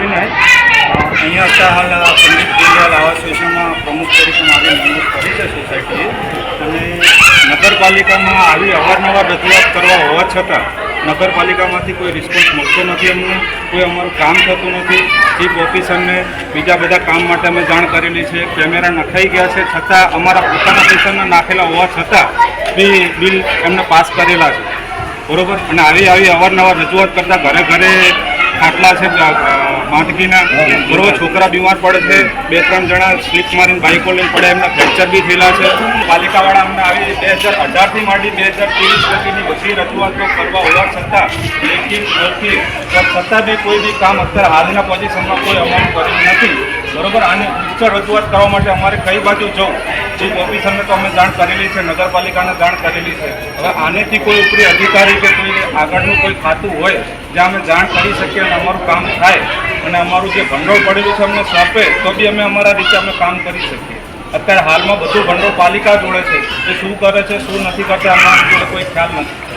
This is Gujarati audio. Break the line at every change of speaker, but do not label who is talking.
વિનય અહીંયા અત્યારે હાલ પંડિત દીનદયાલ આવાસ યોજનામાં પ્રમુખ તરીકે મારી નિમણૂક કરી છે સોસાયટીએ અને નગરપાલિકામાં આવી અવારનવાર રજૂઆત કરવા હોવા છતાં, નગરપાલિકામાંથી કોઈ રિસ્પોન્સ મળતો નથી અમને, કોઈ અમારું કામ થતું નથી. ચીફ ઓફિસરને બીજા બધા કામ માટે અમે જાણ કરેલી છે. કેમેરા નખાઈ ગયા છે. છતાં અમારા પોતાના પૈસાના નાખેલા હોવા છતાં બી બિલ એમને પાસ કરેલા છે. બરોબર? અને આવી આવી અવારનવાર રજૂઆત કરતાં ઘરે ઘરે ખાટલા છે માંદગીના. બરોબર, છોકરા બીમાર પડે છે. બે, ત્રણ જણા સ્લીપ મારીને બાઇકો લઈને પડે એમના ફ્રેક્ચર બી થયેલા છે. પાલિકાવાળા અમને આવી બે હજાર અઢારથી માંડી બે હજાર ત્રેવીસ સુધીની બધી રજૂઆતો કરવા હોવા છતાં લેખિત મૌખિક છતાં બી કોઈ બી કામ અત્યારે હાલના પોઝિશનમાં કોઈ અમારું કર્યું નથી. બરોબર, આને ઉચ્ચ રજૂઆત કરવા માટે અમારે કઈ બાજુ જવું? ચીફ ઓફિસરને તો અમે જાણ કરેલી છે, નગરપાલિકાને જાણ કરેલી છે. હવે આનેથી કોઈ ઉપરી અધિકારી કે કોઈ આગળનું કોઈ ખાતું હોય, જ્યાં અમે જાણ કરી શકીએ અને અમારું કામ થાય, અને અમારું જે ભંડોળ પડેલું છે અમને સોંપે, તો બી અમે અમારા રીતે અમે કામ કરી શકીએ. અત્યારે હાલમાં બધું ભંડોળ પાલિકા જોડે છે એ શું કરે છે, શું નથી કરતા અમારા કોઈ ખ્યાલ નથી.